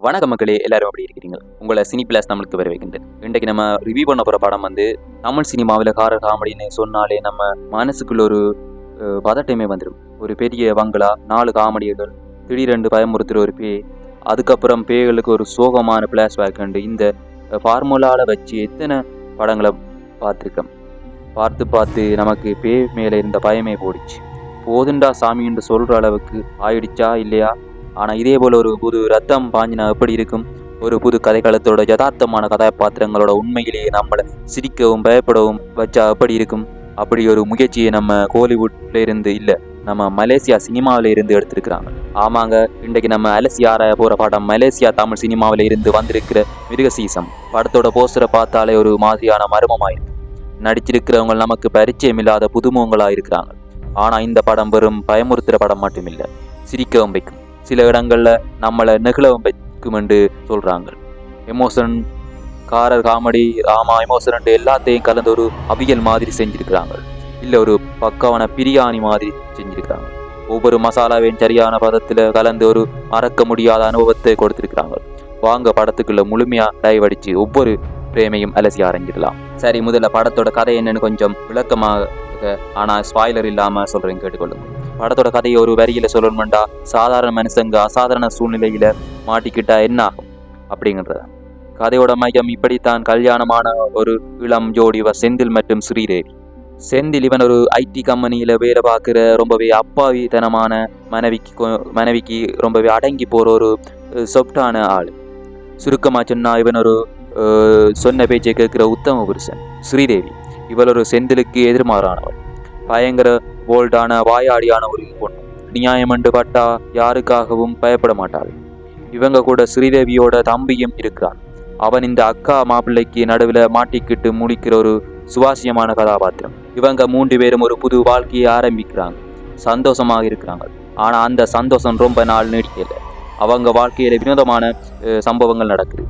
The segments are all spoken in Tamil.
வணக்க மக்களே எல்லாரும் அப்படி இருக்கிறீங்க? உங்களை சினி பிளாஸ் நம்மளுக்கு வரவேற்கின்றது இன்றைக்கு நம்ம ரிவ்யூ பண்ண போகிற படம் வந்து தமிழ் சினிமாவில் காரர் காமெடின்னு சொன்னாலே நம்ம மனசுக்குள்ள ஒரு பதட்டமே வந்துடும் ஒரு பெரிய வங்களா நாலு காமெடிகள் திடீரென்று பயமுறுத்துகிற ஒரு பேய் அதுக்கப்புறம் பேய்களுக்கு ஒரு சோகமான பிளாஸ் உண்டு இந்த ஃபார்முலாவில் வச்சு எத்தனை படங்களை பார்த்துருக்கோம். பார்த்து பார்த்து நமக்கு பேய் மேலே இருந்த பயமே போடுச்சு போதுண்டா சாமி என்று சொல்கிற அளவுக்கு ஆயிடுச்சா இல்லையா? ஆனால் இதே போல் ஒரு புது ரத்தம் பாஞ்சினா எப்படி இருக்கும்? ஒரு புது கதைக்களத்தோட யதார்த்தமான கதாபாத்திரங்களோட உண்மையிலேயே நம்மளை சிரிக்கவும் பயப்படவும் வச்சா எப்படி இருக்கும்? அப்படி ஒரு முயற்சியை நம்ம கோலிவுட்ல இருந்து இல்லை நம்ம மலேசியா சினிமாவில இருந்து எடுத்திருக்கிறாங்க. ஆமாங்க இன்றைக்கு நம்ம அலசி ஆராய போற படம் மலேசியா தமிழ் சினிமாவில இருந்து வந்திருக்கிற மிருகசீசம் படத்தோட போஸ்டரை பார்த்தாலே ஒரு மாதிரியான மர்மமாயிருக்கு. நடிச்சிருக்கிறவங்க நமக்கு பரிச்சயம் இல்லாத புதுமுகங்களா இருக்கிறாங்க. ஆனா இந்த படம் வெறும் பயமுறுத்துற படம் மட்டும் இல்லை சிரிக்கவும் வைக்கும். சில இடங்களில் நம்மளை நெகிழவும் வைக்கும் என்று சொல்கிறாங்க எமோஷன் காரர் காமெடி ராமா எமோஷன் எல்லாத்தையும் கலந்து ஒரு அவியல் மாதிரி செஞ்சிருக்கிறாங்க. இல்லை ஒரு பக்காவான பிரியாணி மாதிரி செஞ்சுருக்கிறாங்க. ஒவ்வொரு மசாலாவையும் சரியான பதத்தில் கலந்து ஒரு மறக்க முடியாத அனுபவத்தை கொடுத்திருக்கிறாங்க. வாங்க படத்துக்குள்ள முழுமையாக டைவ் ஒவ்வொரு பிரேமையும் அலசி ஆரஞ்சிடலாம் சரி முதல்ல படத்தோட கதை என்னன்னு கொஞ்சம் விளக்கமாக ஆனால் ஸ்பாய்லர் இல்லாமல் சொல்கிறேன் கேட்டுக்கொள்ளுங்க. படத்தோட கதையை ஒரு வரியில சொல்லணும்டா சாதாரண மனுஷங்க அசாதாரண சூழ்நிலையில மாட்டிக்கிட்டா என்ன ஆகும்? அப்படிங்கறத. கதையோட மையம் இப்படித்தான். கல்யாணமான ஒரு இளம் ஜோடி செந்தில் மற்றும் ஸ்ரீதேவி செந்தில் இவன் ஒரு ஐடி கம்பெனியில வேலை பார்க்குற ரொம்பவே அப்பாவித்தனமான மனைவிக்கு கொ- மனைவிக்கு ரொம்பவே அடங்கி போற ஒரு சொப்டான ஆள். சுருக்கமாக சொன்னா இவன் ஒரு சொன்ன பேச்சை கேட்கிற உத்தம புருஷன் ஸ்ரீதேவி. இவள் ஒரு செந்திலுக்கு எதிர்மாறானவள். பயங்கர போல்டான வாயாடியான ஒரு பொண்ணு. நியாயமண்டு பட்டா யாருக்காகவும் பயப்பட மாட்டாள். இவங்க கூட ஸ்ரீதேவியோட தம்பியும் இருக்கிறான் அவன் இந்த அக்கா மாப்பிள்ளைக்கு நடுவில் மாட்டிக்கிட்டு முடிக்கிற ஒரு சுவாசியமான கதாபாத்திரம். இவங்க மூன்று பேரும் ஒரு புது வாழ்க்கையை ஆரம்பிக்கிறாங்க. சந்தோஷமாக இருக்கிறாங்க. ஆனா அந்த சந்தோஷம் ரொம்ப நாள் நீடிக்கல. அவங்க வாழ்க்கையில வினோதமான சம்பவங்கள் நடக்குது.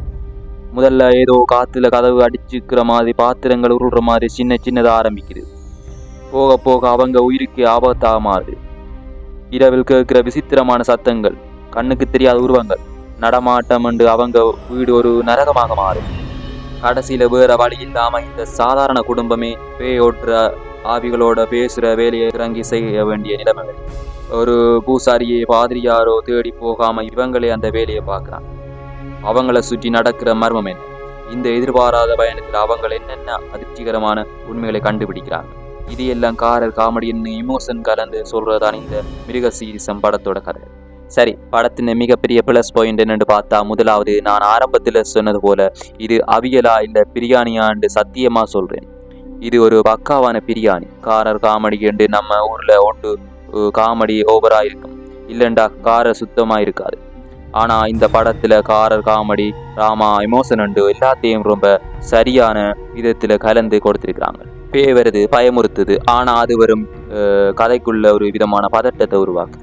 முதல்ல ஏதோ காத்துல கதவு அடிச்சுக்கிற மாதிரி பாத்திரங்கள் உருள்ற மாதிரி சின்ன சின்னதாக ஆரம்பிக்குது. போக போக அவங்க உயிருக்கு ஆபத்தாக மாறுது இரவில் கேட்கிற விசித்திரமான சத்தங்கள் கண்ணுக்கு தெரியாத உருவங்கள் நடமாட்டம் என்று அவங்க வீடு ஒரு நரகமாக மாறும். கடைசியில் வேற வழி இல்லாம இந்த சாதாரண குடும்பமே பேயோட்டுற ஆவிகளோட பேசுற வேலையை இறங்கி செய்ய வேண்டிய நிலைமை. ஒரு பூசாரியை பாதிரியாரோ தேடி போகாம இவங்களே அந்த வேலையை பார்க்கறாங்க. அவங்கள சுற்றி நடக்கிற மர்மம் என்ன? இந்த எதிர்பாராத பயணத்தில் அவங்கள் என்னென்ன அதிர்ச்சிகரமான உண்மைகளை கண்டுபிடிக்கிறாங்க? இது எல்லாம் காரர் காமெடின்னு இமோஷன் கலந்து சொல்றதான் இந்த மிருக சீரிசம் படத்தோட கதை. சரி படத்தின் மிகப்பெரிய ப்ளஸ் பாயிண்ட் என்னென்னு பார்த்தா முதலாவது நான் ஆரம்பத்தில் சொன்னது போல இது அவியலா இல்லை பிரியாணியான்னு சத்தியமாக சொல்கிறேன் இது ஒரு பக்காவான பிரியாணி. காரர் காமெடி என்று நம்ம ஊரில் ஒன்று காமெடி ஓவராக இருக்கும். இல்லைண்டா காரை சுத்தமாக இருக்காது. ஆனால் இந்த படத்தில் காரர் காமெடி ராமா எமோஷன் உண்டு எல்லாத்தையும் ரொம்ப சரியான விதத்தில் கலந்து கொடுத்துருக்குறாங்க. பேய் வருது பயமுறுத்துது. ஆனால் அது வரும் கதைக்குள்ள ஒரு விதமான பதட்டத்தை உருவாக்கு.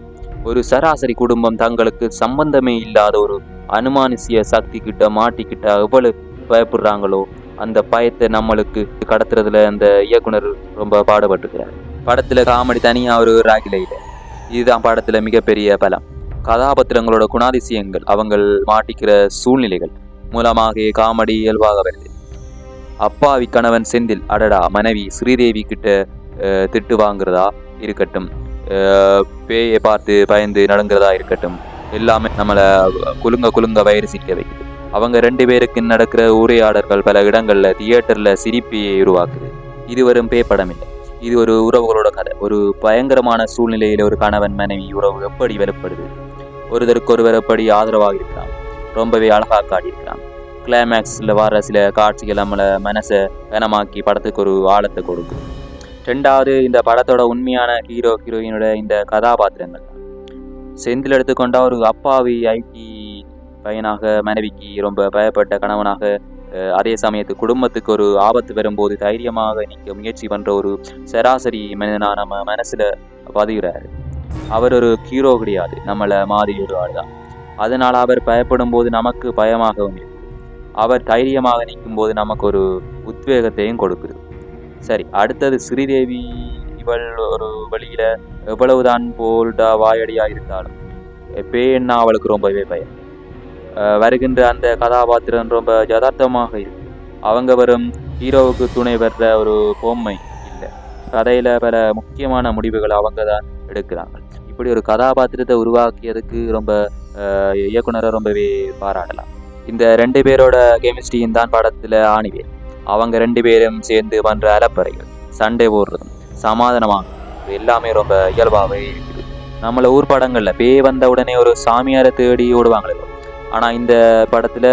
ஒரு சராசரி குடும்பம் தங்களுக்கு சம்பந்தமே இல்லாத ஒரு அனுமானிசிய சக்தி கிட்ட மாட்டிக்கிட்ட எவ்வளவு பயப்படுறாங்களோ அந்த பயத்தை நம்மளுக்கு கடத்துறதுல அந்த இயக்குனர் ரொம்ப பாடுபட்டுக்கிறார். படத்துல காமெடி தனியா ஒரு ராகில இல்லை இதுதான் படத்துல மிகப்பெரிய பலம். கதாபாத்திரங்களோட குணாதிசயங்கள் அவங்கள் மாட்டிக்கிற சூழ்நிலைகள் மூலமாக காமெடி இயல்பாக வருது. அப்பாவி கணவன் செந்தில் அடடா மனைவி ஸ்ரீதேவி கிட்ட திட்டு வாங்குறதா இருக்கட்டும். பேயை பார்த்து பயந்து நடுங்கிறதா இருக்கட்டும். எல்லாமே நம்மளை குலுங்க குலுங்க வயிறு சிக்க வைக்குது. அவங்க ரெண்டு பேருக்கு நடக்கிற உரையாடல்கள் பல இடங்களில் தியேட்டரில் சிரிப்பையை உருவாக்குது. இது வெறும் பேய் படம் இல்லை. இது ஒரு உறவுகளோட கதை. ஒரு பயங்கரமான சூழ்நிலையில் ஒரு கணவன் மனைவி உறவு எப்படி வெளிப்படுது? ஒருத்தருக்கு ஒருவர் எப்படி ஆதரவாக இருக்கிறான் ரொம்பவே அழகாக காட்டியிருக்கிறான் கிளைமேக்ஸில் வர சில காட்சிகள் நம்மளை மனசை கனமாக்கி படத்துக்கு ஒரு ஆழத்தை கொடுக்கும். ரெண்டாவது இந்த படத்தோட உண்மையான ஹீரோ ஹீரோயினோட இந்த கதாபாத்திரங்கள். செந்தில் எடுத்துக்கொண்ட ஒரு அப்பாவி ஐடி பையனாக மனைவிக்கு ரொம்ப பயப்பட்ட கணவனாக அஹ், அதே சமயத்து குடும்பத்துக்கு ஒரு ஆபத்து வரும்போது தைரியமாக நிற்க முயற்சி பண்ற ஒரு சராசரி மனிதனாக நம்ம மனசுல பதிகிறாரு அவர் ஒரு ஹீரோ கிடையாது. நம்மளை மாதிரி ஒரு ஆள் தான் அதனால அவர் பயப்படும் போது நமக்கு பயமாகவும் இருக்கும். அவர் தைரியமாக நிற்கும் போது நமக்கு ஒரு உத்வேகத்தையும் கொடுக்குது. சரி அடுத்தது ஸ்ரீதேவி. இவள் ஒரு வழியில எவ்வளவுதான் போல்டா வாயடியா இருந்தாலும் பேன்னா அவளுக்கு ரொம்பவே பயம். வருகின்ற அந்த கதாபாத்திரம் ரொம்ப யதார்த்தமாக இருக்கு. அவங்க வரும் ஹீரோவுக்கு துணை வர்ற ஒரு பொம்மை இல்லை. கதையில பல முக்கியமான முடிவுகள் அவங்க தான் எடுக்கிறாங்க. இப்படி ஒரு கதாபாத்திரத்தை உருவாக்கியதுக்கு ரொம்ப இயக்குனரை ரொம்பவே பாராட்டலாம். இந்த ரெண்டு பேரோட கெமிஸ்ட்ரியும் தான் படத்துல ஆணிவேர் அவங்க ரெண்டு பேரும் சேர்ந்து பண்ணுற அலப்பறைகள் சண்டை போடுறதும் சமாதானமாக. எல்லாமே ரொம்ப இயல்பாகவே இருக்குது. நம்மளை ஊர் படங்களில் பேய் வந்த உடனே ஒரு சாமியாரை தேடி ஓடுவாங்களே ஆனா இந்த படத்துல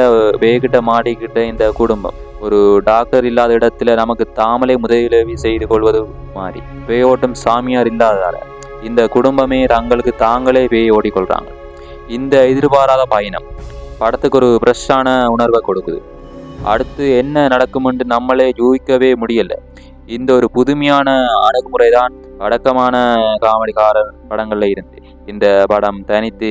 பேய்கிட்ட மாடிக்கிட்ட இந்த குடும்பம் ஒரு டாக்டர் இல்லாத இடத்துல நமக்கு தாமலை முதலுதவி செய்து கொள்வது மாதிரி. பேயோட்டம் சாமியார் இல்லாததால் இந்த குடும்பமே தங்களுக்கு தாங்களே பேய் ஓடிக்கொள்றாங்க. இந்த எதிர்பாராத பயணம் படத்துக்கு ஒரு ஃப்ரெஷ்ஷான உணர்வை கொடுக்குது. அடுத்து என்ன நடக்கும்னு நம்மளே யூகிக்கவே முடியல. இந்த ஒரு புதுமையான அணுகுமுறை தான் வழக்கமான காமெடிக்காரர் படங்களில் இருந்து இந்த படம் தனித்து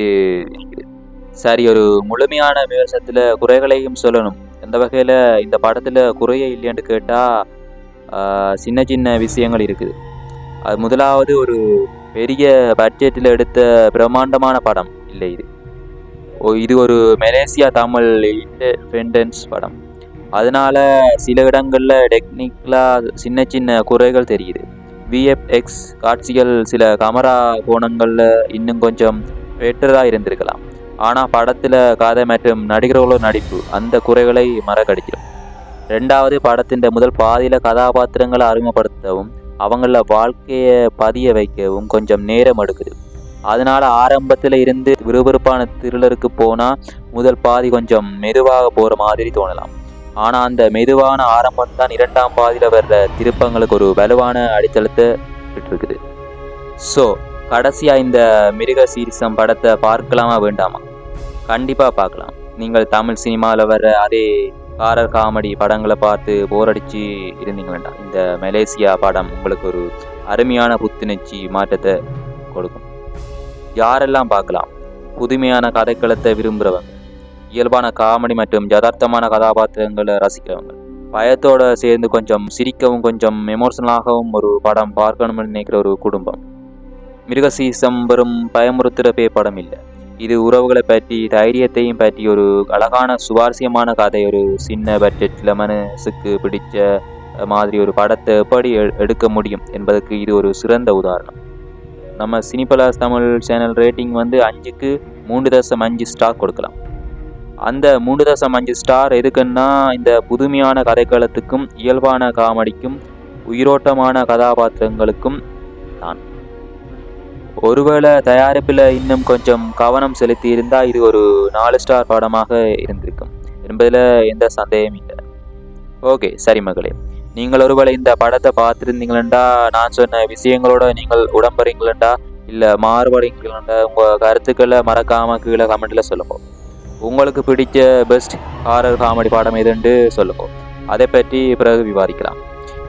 சரி ஒரு முழுமையான விமர்சனத்துல குறைகளையும் சொல்லணும். எந்த வகையில் இந்த படத்தில் குறையே இல்லைன்னு கேட்டால் சின்ன சின்ன விஷயங்கள் இருக்குது. அது முதலாவது ஒரு பெரிய பட்ஜெட்டில் எடுத்த பிரம்மாண்டமான படம் இல்லை இது. இது ஒரு மலேசியா தமிழ் இண்டிபெண்டன்ஸ் படம். அதனால சில இடங்களில் டெக்னிக்கலாக சின்ன சின்ன குறைகள் தெரியுது. விஎஃப்எக்ஸ் காட்சிகள் சில கமரா கோணங்களில் இன்னும் கொஞ்சம் பெட்டராக இருந்திருக்கலாம். ஆனால் படத்தில் கதை மற்றும் நடிகர்களோட நடிப்பு அந்த குறைகளை மறக்கடிக்கிறோம் ரெண்டாவது படத்தின் முதல் பாதியில் கதாபாத்திரங்களை அறிமுகப்படுத்தவும் அவங்கள வாழ்க்கையை பதிய வைக்கவும் கொஞ்சம் நேரம் எடுக்குது. அதனால ஆரம்பத்துல இருந்து விறுவிறுப்பான த்ரில்லருக்கு போனா முதல் பாதி கொஞ்சம் மெதுவாக போற மாதிரி தோணலாம். ஆனா அந்த மெதுவான ஆரம்பம் தான் இரண்டாம் பாதியில வர்ற திருப்பங்களுக்கு ஒரு வலுவான அடித்தளத்தை விட்டுருக்குது ஸோ கடைசியா இந்த மிருக சீரிசம் படத்தை பார்க்கலாமா வேண்டாமா? கண்டிப்பா பார்க்கலாம். நீங்கள் தமிழ் சினிமாவில் வர்ற அதே காரர் காமெடி படங்களை பார்த்து போரடிச்சு இருந்தீங்க வேண்டாம். இந்த மலேசியா படம் உங்களுக்கு ஒரு அருமையான புத்துணர்ச்சி மாற்றத்தை கொடுக்கும். யாரெல்லாம் பார்க்கலாம்? புதுமையான கதைக்களத்தை விரும்புகிறவங்க இயல்பான காமெடி மற்றும் யதார்த்தமான கதாபாத்திரங்களை ரசிக்கிறவங்க. பயத்தோட சேர்ந்து கொஞ்சம் சிரிக்கவும் கொஞ்சம் எமோஷனலாகவும் ஒரு படம் பார்க்கணும்னு நினைக்கிற ஒரு குடும்பம். மிருகசீசம் வெறும் பயமுறுத்துகிற பே படம் இல்லை. இது உறவுகளை பற்றி தைரியத்தையும் பற்றி ஒரு அழகான சுவாரஸ்யமான கதை. ஒரு சின்ன பட்ஜெட்டில் மனசுக்கு பிடிச்ச மாதிரி ஒரு படத்தை எப்படி எ- எடுக்க முடியும் என்பதற்கு இது ஒரு சிறந்த உதாரணம். நம்ம சினிபலாஸ் தமிழ் சேனல் ரேட்டிங் வந்து அஞ்சுக்கு மூன்று தசம் அஞ்சு ஸ்டார் கொடுக்கலாம். அந்த மூன்று தசம் அஞ்சு ஸ்டார் எதுக்குன்னா இந்த புதுமையான கதைக்களத்துக்கும் இயல்பான காமெடிக்கும் உயிரோட்டமான கதாபாத்திரங்களுக்கும் தான். ஒருவேளை தயாரிப்பில் இன்னும் கொஞ்சம் கவனம் செலுத்தி இருந்தால் இது ஒரு நாலு ஸ்டார் படமாக இருந்திருக்கும். என்பதில் எந்த சந்தேகமும் இல்லை. ஓகே சரி மகளே. நீங்கள் ஒருவேளை இந்த படத்தை பார்த்துருந்தீங்களா நான் சொன்ன விஷயங்களோட நீங்கள் உடம்புறீங்களா இல்லை மாறுபடுறீங்களா உங்கள் கருத்துக்களை மறக்காமல் கீழே கமெண்ட்டில் சொல்லுங்கள் உங்களுக்கு பிடிச்ச பெஸ்ட் ஹாரர் காமெடி படம் எதுன்னு சொல்லுங்கள் அதை பற்றி பிறகு விவாதிக்கலாம்.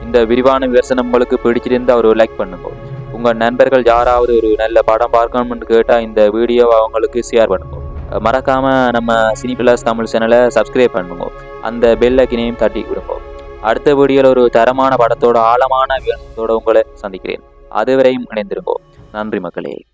இந்த விரிவான விமர்சனம் உங்களுக்கு பிடிச்சிருந்து ஒரு லைக் பண்ணுங்க. உங்கள் நண்பர்கள் யாராவது ஒரு நல்ல படம் பார்க்கணும்னு கேட்டால் இந்த வீடியோவை அவங்களுக்கு ஷேர் பண்ணுங்க. மறக்காம நம்ம சினி பிளஸ் தமிழ் சேனலை சப்ஸ்கிரைப் பண்ணுங்க. அந்த பெல் ஐக்கினையும் தட்டி விடுங்க அடுத்த வீடியோவில் ஒரு தரமான படத்தோட ஆழமான வேணத்தோட உங்களை சந்திக்கிறேன். அதுவரையும் இணைந்திருங்கோ. நன்றி மக்களே.